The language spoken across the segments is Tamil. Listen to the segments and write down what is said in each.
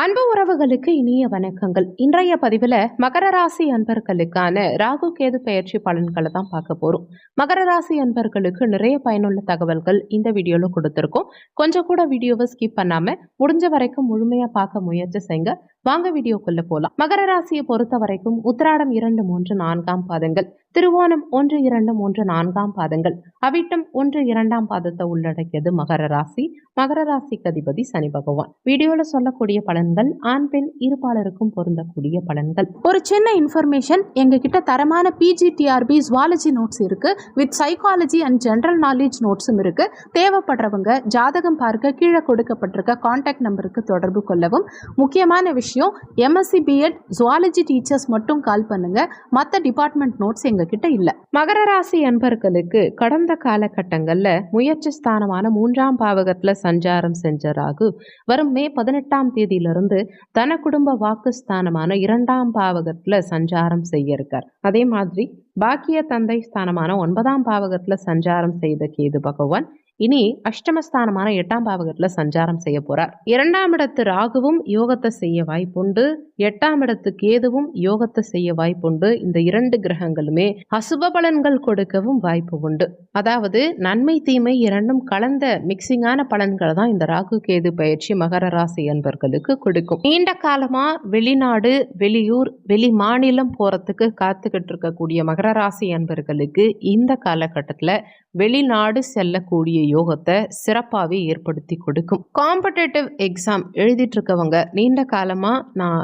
அன்பு உறவுகளுக்கு இனிய வணக்கங்கள். இன்றைய பதிவில் மகர ராசி அன்பர்களுக்கான ராகு கேது பயிற்சி பலன்களை தான் பார்க்க போகிறோம் மகர ராசி அன்பர்களுக்கு நிறைய பயனுள்ள தகவல்கள் இந்த வீடியோவில் கொடுத்துருக்கோம். கொஞ்சம் கூட வீடியோவை ஸ்கிப் பண்ணாமல் முடிஞ்ச வரைக்கும் முழுமையாக பார்க்க முயற்சி செய்யுங்க வாங்க வீடியோக்குள்ளே போகலாம் மகர ராசியை பொறுத்த வரைக்கும் உத்திராடம் இரண்டு மூன்று நான்காம் பாதங்கள். திருவோணம் ஒன்று இரண்டு மூன்று நான்காம் பாதங்கள். அவிட்டம் ஒன்று இரண்டாம் பாதத்தை உள்ளடக்கியது மகர ராசி. மகர ராசிக்கு அதிபதி சனி பகவான். வீடியோல சொல்லக்கூடிய பலன்கள் ஆண் பெண் இருபாலருக்கும் பொருந்தக்கூடிய பலன்கள். ஒரு சின்ன இன்ஃபர்மேஷன் எங்ககிட்ட தரமான பிஜிடிஆர்பி ஜுவாலஜி நோட்ஸ் இருக்கு. With psychology and general knowledge நோட்ஸும் இருக்கு. தேவைப்படுறவங்க ஜாதகம் பார்க்க கீழே கொடுக்கப்பட்டிருக்க காண்டாக்ட் நம்பருக்கு தொடர்பு கொள்ளவும். முக்கியமான விஷயம் எம்எஸ்சி பிஎட் ஜுவாலஜி டீச்சர்ஸ் மட்டும் கால் பண்ணுங்க. மற்ற டிபார்ட்மெண்ட் நோட்ஸ் எங்ககிட்ட இல்லை. மகர ராசி அன்பர்களுக்கு கடந்த காலகட்டங்கள்ல முயற்சி ஸ்தானமான மூன்றாம் பாவகத்துல சஞ்சாரம் செஞ்ச ராகு வரும் மே பதினெட்டாம் தேதியிலிருந்து தன குடும்ப வாக்கு ஸ்தானமான இரண்டாம் பாவகத்துல சஞ்சாரம் செய்ய இருக்கார். அதே மாதிரி பாக்கிய தந்தை ஸ்தானமான ஒன்பதாம் பாவகத்துல சஞ்சாரம் செய்த கேது பகவான் இனி அஷ்டமஸ்தானமான எட்டாம் பாவகத்தில் சஞ்சாரம் செய்ய போறார். இரண்டாம் இடத்து ராகுவும் யோகத்தை செய்ய வாய்ப்புண்டு. எட்டாம் இடத்து கேதுவும் யோகத்தை செய்ய வாய்ப்புண்டு. இந்த இரண்டு கிரகங்களுமே அசுப பலன்கள் கொடுக்கவும் வாய்ப்பு உண்டு. அதாவது நன்மை தீமை இரண்டும் கலந்த மிக்சிங்கான பலன்களை தான் இந்த ராகு கேது பயிற்சி மகர ராசி அன்பர்களுக்கு கொடுக்கும். நீண்ட காலமா வெளிநாடு வெளியூர் வெளி மாநிலம் போறதுக்கு காத்துக்கிட்டு இருக்கக்கூடிய மகர ராசி அன்பர்களுக்கு இந்த காலகட்டத்தில் வெளிநாடு செல்லக்கூடிய யோகத்தை சிறப்பாகவே ஏற்படுத்தி கொடுக்கும். காம்படேட்டிவ் எக்ஸாம் எழுதிட்டு இருக்கவங்க நீண்ட காலமாக நான்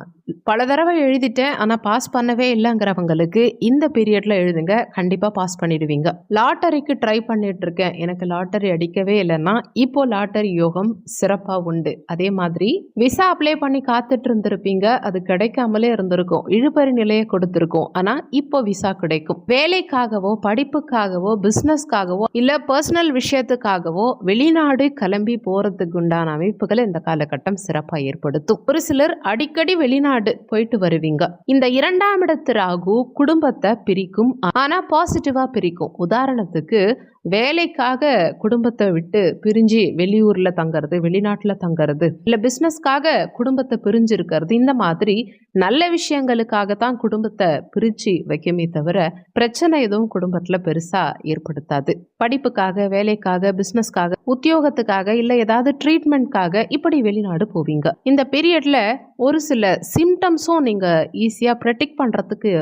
பல தடவை எழுதிட்டேன் ஆனால் பாஸ் பண்ணவே இல்லைங்கிறவங்களுக்கு இந்த பீரியடில் எழுதுங்க கண்டிப்பாக பாஸ் பண்ணிடுவீங்க. லாட்டரிக்கு ட்ரை பண்ணிட்டு இருக்கேன் எனக்கு லாட்டரி அடிக்கவே இல்லைன்னா இப்போ லாட்டரி யோகம் சிறப்பாக உண்டு. அதே மாதிரி விசா அப்ளை பண்ணி காத்துட்டு இருந்திருப்பீங்க அது கிடைக்காமலே இருந்திருக்கும். இழுபறி நிலையை கொடுத்துருக்கும். ஆனால் இப்போ விசா கிடைக்கும். வேலைக்காகவோ படிப்புக்காகவோ பிஸ்னஸ்க்காகவோ இல்லை பர்சனல் விஷயத்துக்காகவோ வெளிநாடு கிளம்பி போகிறதுக்கு உண்டான அமைப்புகளை இந்த காலகட்டம் சிறப்பாக ஏற்படுத்தும். ஒரு சிலர் அடிக்கடி வெளிநாடு போயிட்டு வருவீங்க. இந்த இரண்டாம் இடத்து ராகு குடும்பத்தை பிரிக்கும் ஆனா பாசிட்டிவா பிரிக்கும். உதாரணத்துக்கு வேலைக்காக குடும்பத்தை விட்டு பிரிஞ்சு வெளியூரில் தங்கிறது வெளிநாட்டில் தங்கிறது இல்லை பிஸ்னஸ்க்காக குடும்பத்தை பிரிஞ்சு இருக்கிறது இந்த மாதிரி நல்ல விஷயங்களுக்காக தான் குடும்பத்தை பிரித்து வைக்குமே தவிர பிரச்சனை எதுவும் குடும்பத்தில் பெருசாக ஏற்படுத்தாது. படிப்புக்காக வேலைக்காக பிஸ்னஸ்க்காக உத்தியோகத்துக்காக இல்லை ஏதாவது ட்ரீட்மெண்ட்காக இப்படி வெளிநாடு போவீங்க. இந்த பீரியடில் ஒரு சில சிம்டம்ஸும் நீங்கள் ஈஸியாக ப்ரெடிக்ட் பண்ணுறதுக்கு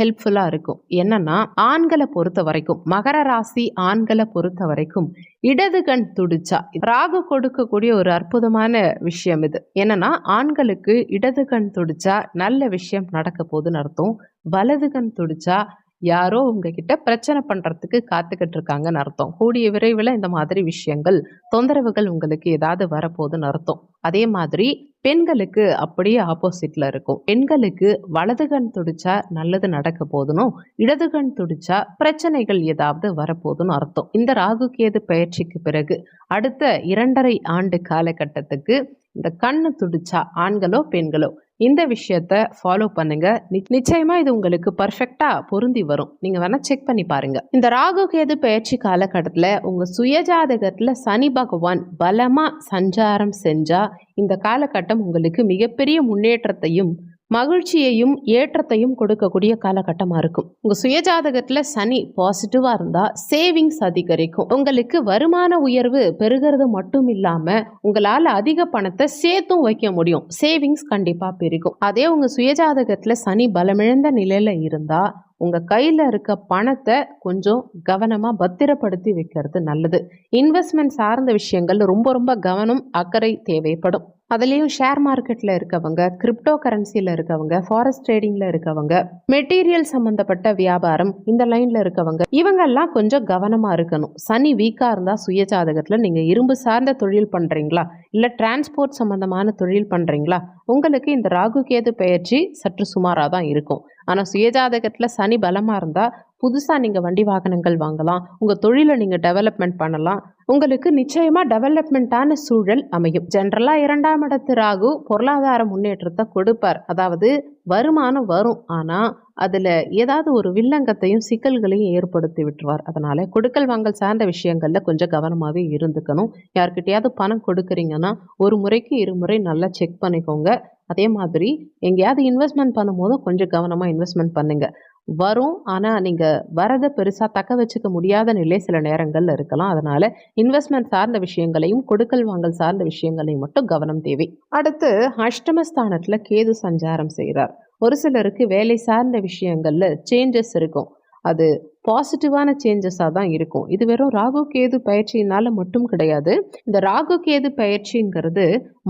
ஹெல்ப்ஃபுல்லாக இருக்கும். என்னன்னா ஆண்களை பொறுத்த வரைக்கும் மகர ராசி ஆண்களை பொறுத்த வரைக்கும் இடது கண் துடிச்சா ராகு கொடுக்கக்கூடிய ஒரு அற்புதமான விஷயம் இது. என்னன்னா ஆண்களுக்கு இடது கண் துடிச்சா நல்ல விஷயம் நடக்க போகுதுன்னு அர்த்தம். வலது கண் துடிச்சா யாரோ உங்ககிட்ட பிரச்சனை பண்ணுறதுக்கு காத்துக்கிட்டு இருக்காங்கன்னு அர்த்தம். கூடிய விரைவில் இந்த மாதிரி விஷயங்கள் தொந்தரவுகள் உங்களுக்கு ஏதாவது வரப்போகுதுன்னு அர்த்தம். அதே மாதிரி பெண்களுக்கு அப்படியே ஆப்போசிட்ல இருக்கும். பெண்களுக்கு வலது கண் துடிச்சா நல்லது நடக்க போதுனும் இடது கண் துடிச்சா பிரச்சனைகள் ஏதாவது வரப்போகுதுன்னு அர்த்தம். இந்த ராகு கேது பயிற்சிக்கு பிறகு அடுத்த இரண்டரை ஆண்டு காலகட்டத்துக்கு இந்த கண்ணு துடிச்சா ஆண்களோ பெண்களோ இந்த விஷயத்த ஃபாலோ பண்ணுங்க. நி- நிச்சயமா இது உங்களுக்கு பர்ஃபெக்டா பொருந்தி வரும். நீங்க வேணா செக் பண்ணி பாருங்க. இந்த ராகு கேது பயிற்சி காலகட்டத்தில் உங்க சுயஜாதகத்துல சனி பகவான் பலமா சஞ்சாரம் செஞ்சா இந்த காலகட்டம் உங்களுக்கு மிகப்பெரிய முன்னேற்றத்தையும் மகிழ்ச்சியையும் ஏற்றத்தையும் கொடுக்கக்கூடிய காலகட்டமாக இருக்கும். உங்கள் சுயஜாதகத்தில் சனி பாசிட்டிவாக இருந்தால் சேவிங்ஸ் அதிகரிக்கும். உங்களுக்கு வருமான உயர்வு பெருகிறது மட்டும் இல்லாமல் உங்களால் அதிக பணத்தை சேர்த்தும் வைக்க முடியும். சேவிங்ஸ் கண்டிப்பாக பெருகும். அதே உங்கள் சுயஜாதகத்தில் சனி பலமிழந்த நிலையில் இருந்தால் உங்கள் கையில் இருக்க பணத்தை கொஞ்சம் கவனமாக பத்திரப்படுத்தி வைக்கிறது நல்லது. இன்வெஸ்ட்மெண்ட் சார்ந்த விஷயங்கள் ரொம்ப ரொம்ப கவனம் அக்கறை தேவைப்படும். அதுலேயும் ஷேர் மார்க்கெட்டில் இருக்கவங்க கிரிப்டோ கரன்சியில் இருக்கவங்க ஃபாரஸ்ட் ட்ரேடிங்கில் இருக்கவங்க மெட்டீரியல் சம்மந்தப்பட்ட வியாபாரம் இந்த லைனில் இருக்கவங்க இவங்கெல்லாம் கொஞ்சம் கவனமாக இருக்கணும். சனி வீக்காக இருந்தால் சுயஜாதகத்தில் நீங்கள் இரும்பு சார்ந்த தொழில் பண்ணுறீங்களா இல்லை டிரான்ஸ்போர்ட் சம்மந்தமான தொழில் பண்ணுறீங்களா உங்களுக்கு இந்த ராகு கேது பயிற்சி சற்று சுமாராக தான் இருக்கும். ஆனால் சுயஜாதகத்தில் சனி பலமாக இருந்தால் புதுசாக நீங்கள் வண்டி வாகனங்கள் வாங்கலாம். உங்கள் தொழிலை நீங்கள் டெவலப்மெண்ட் பண்ணலாம். உங்களுக்கு நிச்சயமாக டெவலப்மெண்ட்டான சூழல் அமையும். ஜென்ரலாக இரண்டாம் இடத்து ராகு பொருளாதார முன்னேற்றத்தை கொடுப்பார். அதாவது வருமானம் வரும். ஆனால் அதில் ஏதாவது ஒரு வில்லங்கத்தையும் சிக்கல்களையும் ஏற்படுத்தி விட்டுருவார். அதனால் கொடுக்கல் வாங்கல் சார்ந்த விஷயங்களில் கொஞ்சம் கவனமாகவே இருந்துக்கணும். யார்கிட்டயாவது பணம் கொடுக்குறீங்கன்னா ஒரு முறைக்கு இருமுறை நல்லா செக் பண்ணிக்கோங்க. அதே மாதிரி எங்கேயாவது இன்வெஸ்ட்மெண்ட் பண்ணும்போது கொஞ்சம் கவனமாக இன்வெஸ்ட்மெண்ட் பண்ணுங்கள் வரும் ஆனால் நீங்கள் வரதை பெருசாக தக்க வச்சுக்க முடியாத நிலை சில நேரங்களில் இருக்கலாம். அதனால் இன்வெஸ்ட்மெண்ட் சார்ந்த விஷயங்களையும் கொடுக்கல் வாங்கல் சார்ந்த விஷயங்களையும் மட்டும் கவனம் தேவை. அடுத்து அஷ்டமஸ்தானத்தில் கேது சஞ்சாரம் செய்கிறார் ஒரு சிலருக்கு வேலை சார்ந்த விஷயங்களில் சேஞ்சஸ் இருக்கும். அது பாசிட்டிவான சேஞ்சஸாக தான் இருக்கும். இது வெறும் ராகு கேது பயிற்சியினால மட்டும் கிடையாது. இந்த ராகு கேது பயிற்சிங்கிறது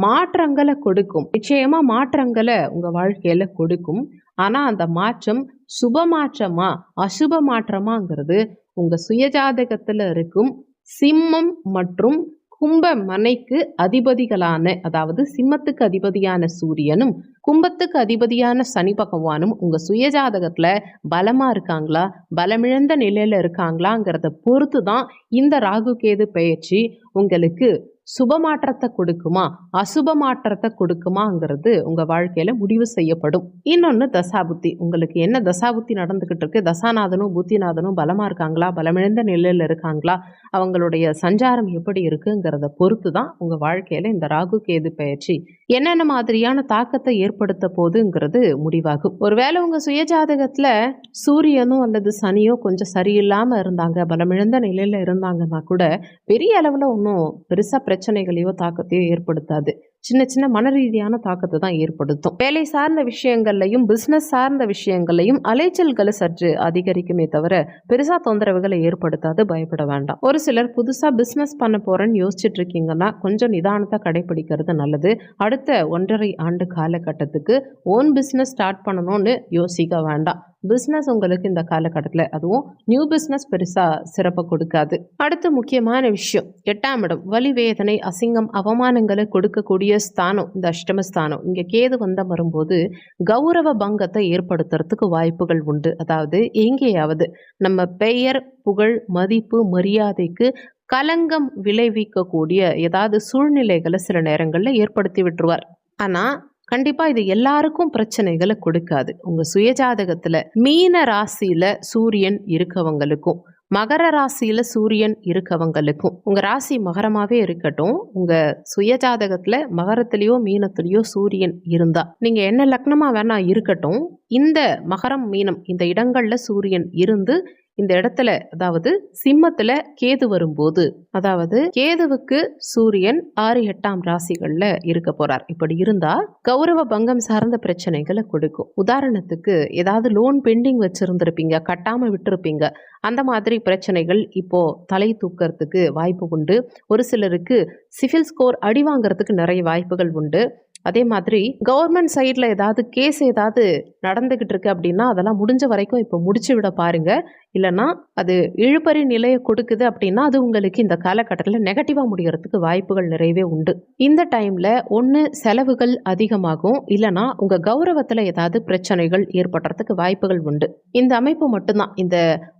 மாற்றங்களை கொடுக்கும். நிச்சயமா மாற்றங்களை உங்க வாழ்க்கையில கொடுக்கும். ஆனா அந்த மாற்றம் சுப மாற்றமா அசுப மாற்றமாங்கிறது உங்க சுயஜாதகத்துல இருக்கும். சிம்மம் மற்றும் கும்ப மனைக்கு அதிபதிகளான அதாவது சிம்மத்துக்கு அதிபதியான சூரியனும் கும்பத்துக்கு அதிபதியான சனி பகவானும் உங்கள் சுயஜாதகத்தில் பலமாக இருக்காங்களா? பலமிழந்த நிலையில் இருக்காங்களாங்கிறத பொறுத்து தான் இந்த ராகு கேது பயிற்சி உங்களுக்கு சுப மாற்றத்தை கொடுக்குமா? அசுப மாற்றத்தை கொடுக்குமாங்கிறது உங்க வாழ்க்கையில முடிவு செய்யப்படும். இன்னொன்று தசாபுத்தி. உங்களுக்கு என்ன தசாபுத்தி நடந்துகிட்டு இருக்கு தசாநாதனும் புத்திநாதனும் பலமா இருக்காங்களா? பலமிழந்த நிலையில இருக்காங்களா? அவங்களுடைய சஞ்சாரம் எப்படி இருக்குங்கிறத பொறுத்து தான் உங்க வாழ்க்கையில இந்த ராகு கேது பயிற்சி என்னென்ன மாதிரியான தாக்கத்தை ஏற்படுத்த போதுங்கிறது முடிவாகும். ஒருவேளை உங்க சுயஜாதகத்துல சூரியனோ அல்லது சனியோ கொஞ்சம் சரியில்லாம இருந்தாங்க பலமிழந்த நிலையில இருந்தாங்கன்னா கூட பெரிய அளவில் ஒன்றும் பெருசாக பிரச்சனைகளையோ தாக்கத்தையோ ஏற்படுத்தாது சின்ன சின்ன மன ரீதியான தாக்கத்தை தான் ஏற்படுத்தும். வேலை சார்ந்த விஷயங்கள்லையும் பிஸ்னஸ் சார்ந்த விஷயங்கள்லையும் அலைச்சல்களை சற்று அதிகரிக்குமே தவிர பெருசாக தொந்தரவுகளை ஏற்படுத்தாது பயப்பட வேண்டாம். ஒரு சிலர் புதுசாக பிஸ்னஸ் பண்ண போகிறேன்னு யோசிச்சுட்டு இருக்கீங்கன்னா கொஞ்சம் நிதானத்தை கடைபிடிக்கிறது நல்லது. அடுத்த ஒன்றரை ஆண்டு காலகட்டத்துக்கு ஓன் பிஸ்னஸ் ஸ்டார்ட் பண்ணணும்னு யோசிக்க வேண்டாம். பிஸ்னஸ் உங்களுக்கு இந்த காலகட்டத்தில் அதுவும் நியூ பிஸ்னஸ் பெருசாக சிறப்பை கொடுக்காது. அடுத்து முக்கியமான விஷயம் எட்டாம் இடம் வலி வேதனை அசிங்கம் அவமானங்களை கொடுக்கக்கூடிய ஸ்தானம் இந்த அஷ்டமஸ்தானம் இங்கே கேது வந்த வரும்போது கௌரவ பங்கத்தை ஏற்படுத்துறதுக்கு வாய்ப்புகள் உண்டு. அதாவது எங்கேயாவது நம்ம பெயர் புகழ் மதிப்பு மரியாதைக்கு கலங்கம் விளைவிக்கக்கூடிய ஏதாவது சூழ்நிலைகளை சில நேரங்களில் ஏற்படுத்தி விட்டுருவார். ஆனால் கண்டிப்பாக இது எல்லாருக்கும் பிரச்சனைகளை கொடுக்காது. உங்கள் சுயஜாதகத்தில் மீன ராசியில் சூரியன் இருக்கவங்களுக்கும். மகர ராசியில் சூரியன் இருக்கவங்களுக்கும் உங்கள் ராசி மகரமாகவே இருக்கட்டும் உங்கள் சுயஜாதகத்தில் மகரத்துலேயோ மீனத்துலேயோ சூரியன் இருந்தால் நீங்கள் என்ன லக்னமாக வேணா இருக்கட்டும் இந்த மகரம் மீனம் இந்த இடங்களில் சூரியன் இருந்து இந்த இடத்துல அதாவது சிம்மத்துல கேது வரும்போது அதாவது கேதுவுக்கு சூரியன் ஆறு எட்டாம் ராசிகள்ல இருக்க போறார். இப்படி இருந்தா கௌரவ பங்கம் சார்ந்த பிரச்சனைகளை கொடுக்கும். உதாரணத்துக்கு ஏதாவது லோன் பெண்டிங் வச்சிருந்திருப்பீங்க கட்டாம விட்டுருப்பீங்க அந்த மாதிரி பிரச்சனைகள் இப்போ தலை தூக்கிறதுக்கு வாய்ப்பு உண்டு. ஒரு சிலருக்கு சிவில் ஸ்கோர் அடி வாங்குறதுக்கு நிறைய வாய்ப்புகள் உண்டு. அதே மாதிரி கவர்மெண்ட் சைடில் ஏதாவது கேஸ் ஏதாவது நடந்துக்கிட்டு இருக்கு அப்படின்னா அதெல்லாம் முடிஞ்ச வரைக்கும் இப்போ முடிச்சு விட பாருங்க. இல்லைன்னா அது இழுபறி நிலையை கொடுக்குது அப்படின்னா அது உங்களுக்கு இந்த காலகட்டத்தில் நெகட்டிவாக முடியறதுக்கு வாய்ப்புகள் நிறையவே உண்டு. இந்த டைமில் ஒன்று செலவுகள் அதிகமாகும். இல்லைன்னா உங்கள் கௌரவத்தில் ஏதாவது பிரச்சனைகள் ஏற்படுறதுக்கு வாய்ப்புகள் உண்டு. இந்த அமைப்பு மட்டும்தான். இந்த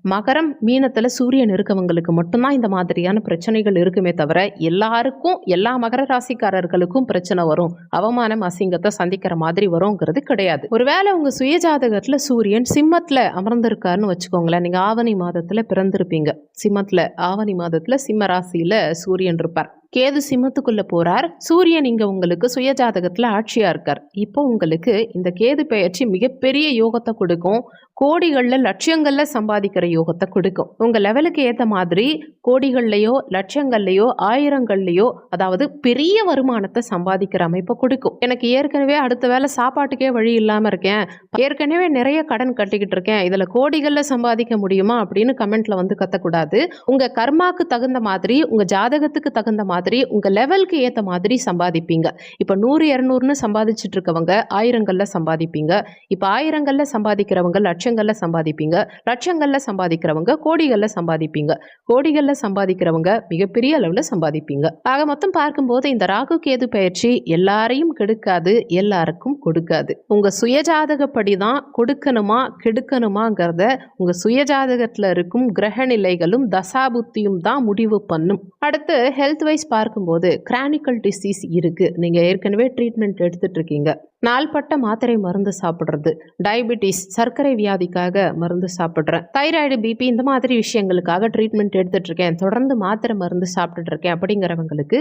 மகரம் மீனத்தில் சூரியன் இருக்கவங்களுக்கு மட்டும்தான் இந்த மாதிரியான பிரச்சனைகள் இருக்குமே தவிர எல்லாருக்கும் எல்லா மகர ராசிக்காரர்களுக்கும் பிரச்சனை வரும். அவமானம் அசிங்கத்தை சந்திக்கிற மாதிரி வருங்கிறது கிடையாது. ஒருவேளை உங்கள் சுயஜாதகத்தில் சூரியன் சிம்மத்தில் அமர்ந்திருக்காருன்னு வச்சுக்கோங்களேன். நீங்கள் ஆவணி மாதத்தில் பிறந்திருப்பீங்க. சிம்மத்தில் ஆவணி மாதத்தில் சிம்ம ராசியில் சூரியன் இருப்பார். கேது சிம்மத்துக்குள்ள போறார். சூரியன் இங்க உங்களுக்கு சுயஜாதகத்துல ஆட்சியா இருக்கார். இப்போ உங்களுக்கு இந்த கேது பெயர்ச்சி மிகப்பெரிய யோகத்தை கொடுக்கும். கோடிகளில் லட்சியங்களில் சம்பாதிக்கிற யோகத்தை கொடுக்கும். உங்க லெவலுக்கு ஏற்ற மாதிரி கோடிகள்லையோ லட்சங்கள்லையோ ஆயிரங்கள்லையோ அதாவது பெரிய வருமானத்தை சம்பாதிக்கிற அமைப்பை கொடுக்கும். எனக்கு ஏற்கனவே அடுத்த வேலை சாப்பாட்டுக்கே வழி இல்லாமல் இருக்கேன். ஏற்கனவே நிறைய கடன் கட்டிக்கிட்டு இருக்கேன். இதில் கோடிகளில் சம்பாதிக்க முடியுமா அப்படின்னு கமெண்ட்ல வந்து கத்தக்கூடாது. உங்க கர்மாக்கு தகுந்த மாதிரி உங்க ஜாதகத்துக்கு தகுந்த மாதிரி உங்க லெவலுக்கு ஏத்த மாதிரி சம்பாதிப்பீங்க. இப்போ நூறு இரநூறுன்னு சம்பாதிச்சுட்டு இருக்கவங்க ஆயிரங்கள்ல சம்பாதிப்பீங்க. இப்போ ஆயிரங்கள்ல சம்பாதிக்கிறவங்க லட்சங்கள்ல சம்பாதிப்பீங்க. லட்சங்கள்ல சம்பாதிக்கிறவங்க கோடிகள்ல சம்பாதிப்பீங்க. கோடிகள்ல சம்பாதிக்கிறவங்க மிகப்பெரிய அளவுல சம்பாதிப்பீங்க. ஆக மொத்தம் பார்க்கும்போது இந்த ராகு கேது பயிற்சி எல்லாரையும் கெடுக்காது எல்லாருக்கும் கொடுக்காது. உங்க சுயஜாதகப்படி தான் கொடுக்கணுமா கெடுக்கணுமாங்கிறத உங்க சுயஜாதகத்துல இருக்கும் கிரக நிலைகளும் தசாபுத்தியும் தான் முடிவு பண்ணும். அடுத்து ஹெல்த் வைஸ் பார்க்கும்போது கிரானிக்கல் டிசீஸ் இருக்கு. நீங்க ஏற்கனவே ட்ரீட்மெண்ட் எடுத்துட்டு இருக்கீங்க. நாள்பட்ட மாத்திரை மருந்து சாப்பிட்றது. டயபிட்டிஸ் சர்க்கரை வியாதிக்காக மருந்து சாப்பிட்றேன். தைராய்டு பிபி இந்த மாதிரி விஷயங்களுக்காக ட்ரீட்மெண்ட் எடுத்துட்ருக்கேன் தொடர்ந்து மாத்திரை மருந்து சாப்பிட்டுட்டு இருக்கேன் அப்படிங்கிறவங்களுக்கு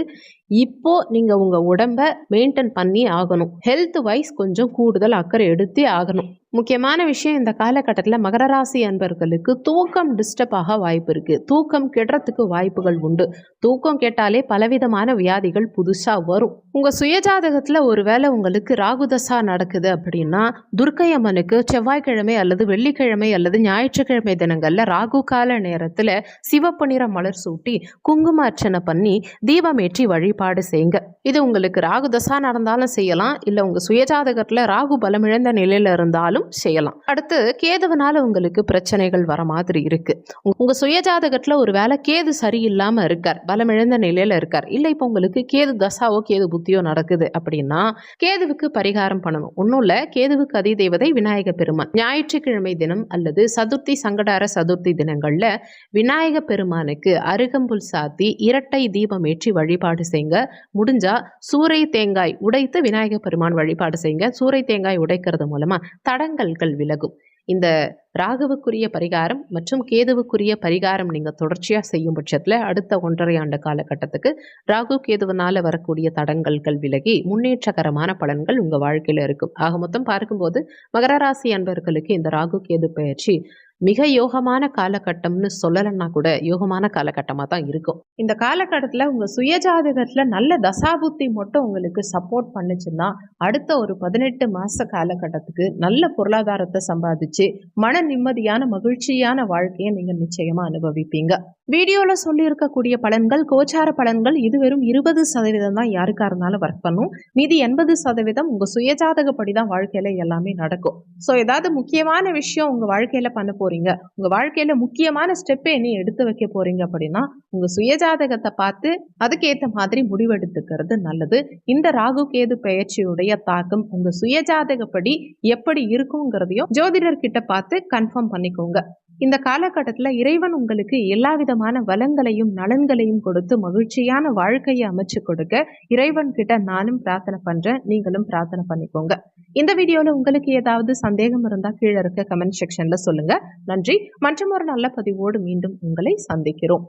இப்போ நீங்கள் உங்கள் உடம்ப மெயின்டைன் பண்ணி ஆகணும். ஹெல்த் வைஸ் கொஞ்சம் கூடுதல் அக்கறை எடுத்தே ஆகணும். முக்கியமான விஷயம் இந்த காலகட்டத்தில் மகர ராசி அன்பர்களுக்கு தூக்கம் டிஸ்டர்ப் ஆக வாய்ப்பு இருக்குது தூக்கம் கெடுறதுக்கு வாய்ப்புகள் உண்டு. தூக்கம் கேட்டாலே பலவிதமான வியாதிகள் புதுசாக வரும். உங்கள் சுயஜாதகத்தில் ஒருவேளை உங்களுக்கு ராகுதசா நடக்குது அப்படின்னா துர்க்கை அம்மனுக்கு செவ்வாய்க்கிழமை அல்லது வெள்ளிக்கிழமை அல்லது ஞாயிற்றுக்கிழமை தினங்கள்ல ராகு கால நேரத்துல சிவப்பு நிற மலர் சூட்டி குங்கும அர்ச்சனை பண்ணி தீபமேற்றி வழிபாடு செய்யுங்க. இது உங்களுக்கு ராகு தசா நடந்தாலும் செய்யலாம். இல்லை உங்க சுயஜாதகத்துல ராகு பலமிழந்த நிலையில இருந்தாலும் செய்யலாம். அடுத்து கேதுவனால உங்களுக்கு பிரச்சனைகள் வர மாதிரி இருக்கு. உங்க- சுயஜாதகத்துல ஒரு வேலை கேது சரியில்லாம இருக்கார் பலமிழந்த நிலையில இருக்கார் இல்லை இப்போ உங்களுக்கு கேது தசாவோ கேது புத்தியோ நடக்குது அப்படின்னா கேதுவுக்கு பரிகாரம் பண்ணணும். ஒன்றும் இல்லை கேதுவுக்கு அதிதேவதை விநாயக பெருமான். ஞாயிற்றுக்கிழமை தினம் அல்லது சதுர்த்தி சங்கடார சதுர்த்தி தினங்கள்ல விநாயக பெருமானுக்கு அருகம்புல் சாத்தி இரட்டை தீபம் ஏற்றி வழிபாடு செய்யுங்க முடிஞ்சா சூறை தேங்காய் உடைத்து விநாயக பெருமான் வழிபாடு செய்யுங்க சூறை தேங்காய் உடைக்கிறது மூலமா தடங்கல்கள் விலகும். இந்த ராகுவுக்குரிய பரிகாரம் மற்றும் கேதுவுக்குரிய பரிகாரம் நீங்கள் தொடர்ச்சியாக செய்யும் பட்சத்தில் அடுத்த ஒன்றரை ஆண்டு காலகட்டத்துக்கு ராகு கேதுவனால் வரக்கூடிய தடங்கல்கள் விலகி முன்னேற்றகரமான பலன்கள் உங்கள் வாழ்க்கையில் இருக்கும். ஆக மொத்தம் பார்க்கும்போது மகர ராசி அன்பர்களுக்கு இந்த ராகு கேது பயிற்சி மிக யோகமான காலகட்டம்னு சொல்லலைன்னா கூட யோகமான காலகட்டமாக தான் இருக்கும். இந்த காலகட்டத்தில் உங்கள் சுயஜாதகத்தில் நல்ல தசாபுத்தி மட்டும் உங்களுக்கு சப்போர்ட் பண்ணுச்சுன்னா அடுத்த ஒரு பதினெட்டு மாத காலகட்டத்துக்கு நல்ல பொருளாதாரத்தை சம்பாதிச்சு மன நிம்மதியான மகிழ்ச்சியான வாழ்க்கையை நீங்கள் நிச்சயமாக அனுபவிப்பீங்க. வீடியோவில் சொல்லியிருக்கக்கூடிய பலன்கள் கோச்சார பலன்கள் இது வெறும் இருபது சதவீதம் தான் யாருக்காக இருந்தாலும் ஒர்க் பண்ணும். மீதி எண்பது சதவீதம் உங்கள் சுயஜாதகப்படி தான் வாழ்க்கையில் எல்லாமே நடக்கும். ஸோ ஏதாவது முக்கியமான விஷயம் உங்கள் வாழ்க்கையில் பண்ண போறீங்க. உங்க வாழ்க்கையில முக்கியமான ஸ்டெப்பை நீ எடுத்து வைக்க போறீங்க அப்படின்னா உங்க சுயஜாதகத்தை பார்த்து அதுக்கேற்ற மாதிரி முடிவெடுத்துக்கிறது நல்லது. இந்த ராகு கேது பயிற்சியுடைய தாக்கம் உங்க சுயஜாதகப்படி எப்படி இருக்குங்கிறதையும் ஜோதிடர்கிட்ட பார்த்து கன்ஃபார்ம் பண்ணிக்கோங்க. இந்த காலகட்டத்தில் இறைவன் உங்களுக்கு எல்லா விதமான வளங்களையும் நலன்களையும் கொடுத்து மகிழ்ச்சியான வாழ்க்கையை அமைச்சு கொடுக்க இறைவன் கிட்ட நானும் பிரார்த்தனை பண்ணுறேன் நீங்களும் பிரார்த்தனை பண்ணிக்கோங்க. இந்த வீடியோவில் உங்களுக்கு ஏதாவது சந்தேகம் இருந்தால் கீழே இருக்க கமெண்ட் செக்ஷனில் சொல்லுங்கள் நன்றி. மற்றும் ஒரு நல்ல பதிவோடு மீண்டும் உங்களை சந்திக்கிறோம்.